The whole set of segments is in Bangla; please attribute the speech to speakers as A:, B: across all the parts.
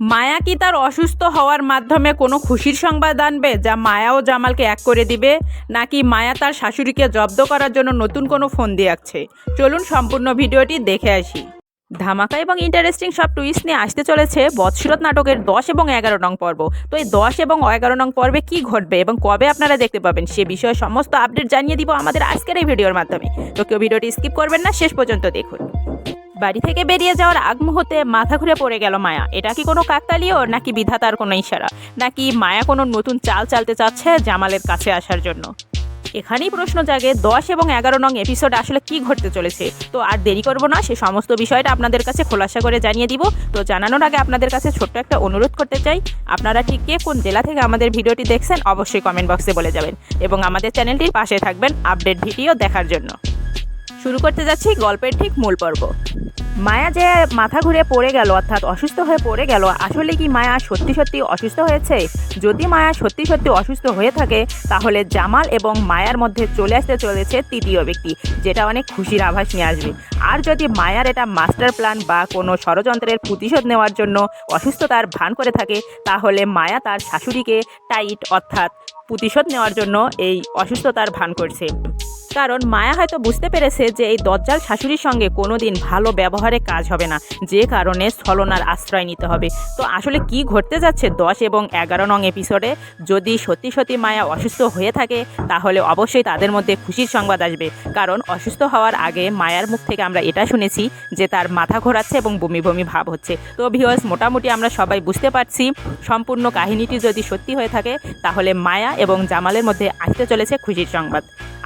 A: মায়া কি তার অসুস্থ হওয়ার মাধ্যমে কোনো খুশির সংবাদ আনবে যা মায়া ও জামালকে এক করে দিবে? নাকি মায়া তার শাশুড়িকে জব্দ করার জন্য নতুন কোনো ফোন দিয়ে আসছে চলুন সম্পূর্ণ ভিডিওটি দেখে আসি। ধামাকা এবং ইন্টারেস্টিং সব টুইস্ট নিয়ে আসতে চলেছে বৎসরত নাটকের দশ এবং এগারো নং পর্ব। তো এই দশ এবং এগারো নং পর্বে কি ঘটবে এবং কবে আপনারা দেখতে পাবেন সে বিষয়ে সমস্ত আপডেট জানিয়ে দিব আমাদের আজকের এই ভিডিওর মাধ্যমে। তো কেউ ভিডিওটি স্কিপ করবেন না, শেষ পর্যন্ত দেখুন। বাড়ি থেকে বেরিয়ে যাওয়ার আগ মুহূর্তে মাথা ঘুরে পড়ে গেল মায়া। এটা কি কোনো কাকতালীয়, নাকি বিধাতার কোনো ইশারা? নাকি মায়া কোনো নতুন চাল চালতে চাচ্ছে জামালের কাছে আসার জন্য? এখানেই প্রশ্ন জাগে, দশ এবং এগারো নং এপিসোড আসলে কি ঘটতে চলেছে? তো আর দেরি করব না, সে সমস্ত বিষয়টা আপনাদের কাছে খোলাসা করে জানিয়ে দিব। তো জানানোর আগে আপনাদের কাছে ছোট্ট একটা অনুরোধ করতে চাই। আপনারা ঠিক কে কোন জেলা থেকে আমাদের ভিডিওটি দেখছেন, অবশ্যই কমেন্ট বক্সে বলে যাবেন। এবং আমাদের চ্যানেলটির পাশে থাকবেন আপডেট ভিডিও দেখার জন্য। শুরু করতে যাচ্ছি গল্পের ঠিক মূল পর্ব। মায়া যে মাথা ঘুরে পড়ে গেল, অর্থাৎ অসুস্থ হয়ে পড়ে গেল, আসলে কি মায়া সত্যি সত্যি অসুস্থ হয়েছে? যদি মায়া সত্যি সত্যি অসুস্থ হয়ে থাকে, তাহলে জামাল এবং মায়ার মধ্যে চলে আসতে চলেছে তৃতীয় ব্যক্তি, যেটা অনেক খুশির আভাস নিয়ে আসবে। আর যদি মায়ার এটা মাস্টার প্ল্যান বা কোনো ষড়যন্ত্রের প্রতিশোধ নেওয়ার জন্য অসুস্থতার ভান করে থাকে, তাহলে মায়া তার শাশুড়িকে টাইট, অর্থাৎ প্রতিশোধ নেওয়ার জন্য এই অসুস্থতার ভান করছে। কারণ মায়া হয়তো বুঝতে পেরেছে যে এই দজ্জাল শাশুড়ির সঙ্গে কোনো দিন ভালো ব্যবহারে কাজ হবে না। যে কারণে ছলনার আশ্রয় নিতে হবে। তো আসলে কি ঘটতে যাচ্ছে দশ এবং এগারো নং এপিসোডে যদি সত্যি সত্যি মায়া অসুস্থ হয়ে থাকে, তাহলে অবশ্যই তাদের মধ্যে খুশির সংবাদ আসবে। কারণ অসুস্থ হওয়ার আগে মায়ার মুখ থেকে আমরা এটা শুনেছি যে তার মাথা ঘোরাচ্ছে এবং বমি বমি ভাব হচ্ছে। তো ভিওয়ার্স মোটামুটি আমরা সবাই বুঝতে পারছি, সম্পূর্ণ কাহিনীটি যদি সত্যি হয়ে থাকে, তাহলে মায়া এবং জামালের মধ্যে আসতে চলেছে খুশির সংবাদ।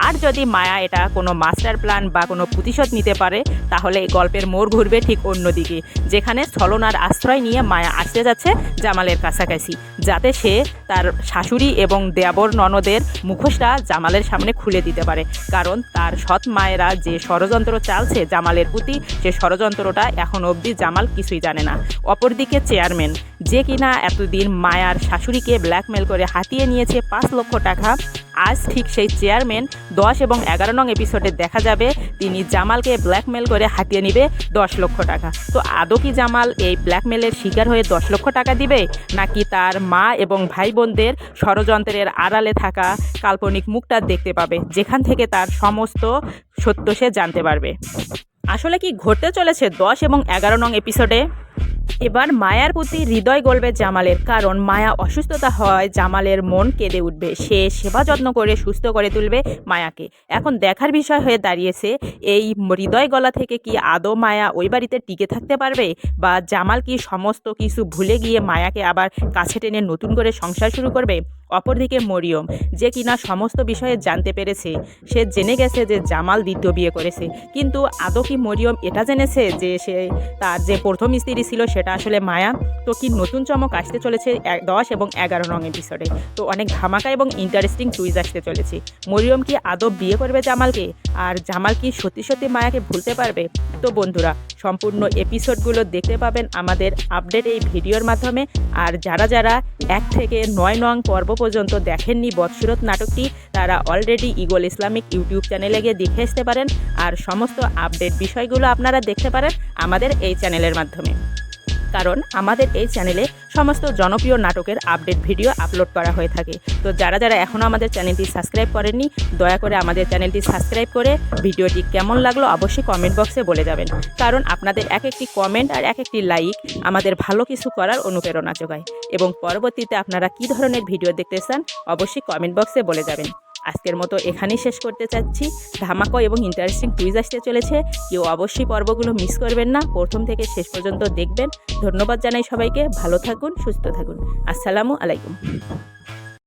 A: আর যদি মায়া এটা কোনো মাস্টার প্ল্যান বা কোনো প্রতিশোধ নিতে পারে, তাহলে এই গল্পের মোড় ঘুরবে ঠিক অন্যদিকে, যেখানে ছলনার আশ্রয় নিয়ে মায়া আসতে যাচ্ছে জামালের কাছাকাছি, যাতে সে তার শাশুড়ি এবং দেবর ননদের মুখোশটা জামালের সামনে খুলে দিতে পারে, কারণ তার সৎ মায়েরা যে ষড়যন্ত্র চালছে জামালের প্রতি, সে ষড়যন্ত্রটা এখন অবধি জামাল কিছুই জানে না। অপরদিকে চেয়ারম্যান যে কিনা এতদিন মায়ার শাশুড়িকে ব্ল্যাকমেল করে হাতিয়ে নিয়েছে পাঁচ লক্ষ টাকা আজ ঠিক সেই চেয়ারম্যান দশ এবং এগারো নং এপিসোডে দেখা যাবে। তিনি জামালকে ব্ল্যাকমেল করে হাতিয়ে নিবে দশ লক্ষ টাকা। তো আদৌ কি জামাল এই ব্ল্যাকমেলের শিকার হয়ে দশ লক্ষ টাকা দিবে? নাকি তার মা এবং ভাই বোনদের ষড়যন্ত্রের আড়ালে থাকা কাল্পনিক মুখটা দেখতে পাবে, যেখান থেকে তার সমস্ত সত্য সে জানতে পারবে? আসলে কি ঘটতে চলেছে দশ এবং এগারো নং এপিসোডে এবার মায়ার প্রতি হৃদয় গলবে জামালের, কারণ মায়া অসুস্থতা হয়, জামালের মন কেঁদে উঠবে। সে সেবা যত্ন করে, সুস্থ করে তুলবে মায়াকে। এখন দেখার বিষয় হয়ে দাঁড়িয়েছে, এই হৃদয় গলা থেকে কি আদৌ মায়া ওই বাড়িতে টিকে থাকতে পারবে? বা জামাল কি সমস্ত কিছু ভুলে গিয়ে মায়াকে আবার কাছে টেনে নতুন করে সংসার শুরু করবে? অপরদিকে মরিয়ম, যে কিনা সমস্ত বিষয়ে জানতে পেরেছে, সে জেনে গেছে যে জামাল দ্বিতীয় বিয়ে করেছে। কিন্তু আদৌ কি মরিয়ম এটা জেনেছে যে সে তার যে প্রথম স্ত্রী ছিল সেটা আসলে মায়া? তো কি নতুন চমক আসতে চলেছে দশ এবং এগারো নং এপিসোডে তো অনেক ধামাকা এবং ইন্টারেস্টিং টুইজ আসতে চলেছে। মরিয়ম কি আদৌ বিয়ে করবে জামালকে? আর জামাল কি সত্যি সত্যি মায়াকে ভুলতে পারবে? তো বন্ধুরা সম্পূর্ণ এপিসোডগুলো দেখতে পাবেন আমাদের আপডেট এই ভিডিওর মাধ্যমে। আর যারা যারা এক থেকে নয় নং পর্ব পর্যন্ত দেখেননি বৎসরত নাটকটি, তারা অলরেডি ইগল ইসলামিক ইউটিউব চ্যানেলে গিয়ে দেখে আসতে পারেন। আর সমস্ত আপডেট বিষয়গুলো আপনারা দেখতে পারেন আমাদের এই চ্যানেলের মাধ্যমে। কারণ আমাদের এই চ্যানেলে সমস্ত জনপ্রিয় নাটকের আপডেট ভিডিও আপলোড করা হয়ে থাকে। তো যারা যারা এখনও আমাদের চ্যানেলটি সাবস্ক্রাইব করেননি, দয়া করে আমাদের চ্যানেলটি সাবস্ক্রাইব করে ভিডিওটি কেমন লাগল অবশ্যই কমেন্ট বক্সে বলে যাবেন। কারণ আপনাদের এক একটি কমেন্ট আর এক একটি লাইক আমাদের ভালো কিছু করার অনুপ্রেরণা যোগায়। এবং পরবর্তীতে আপনারা কী ধরনের ভিডিও দেখতে চান, অবশ্যই কমেন্ট বক্সে বলে যাবেন। আজকের মতো এখানেই শেষ করতে চাচ্ছি। ধামাকা এবং ইন্টারেস্টিং কুইজ আসতে চলেছে। কেউ অবশ্যই পর্বগুলো মিস করবেন না। প্রথম থেকে শেষ পর্যন্ত দেখবেন। ধন্যবাদ জানাই সবাইকে। ভালো থাকুন, সুস্থ থাকুন। আসসালামু আলাইকুম।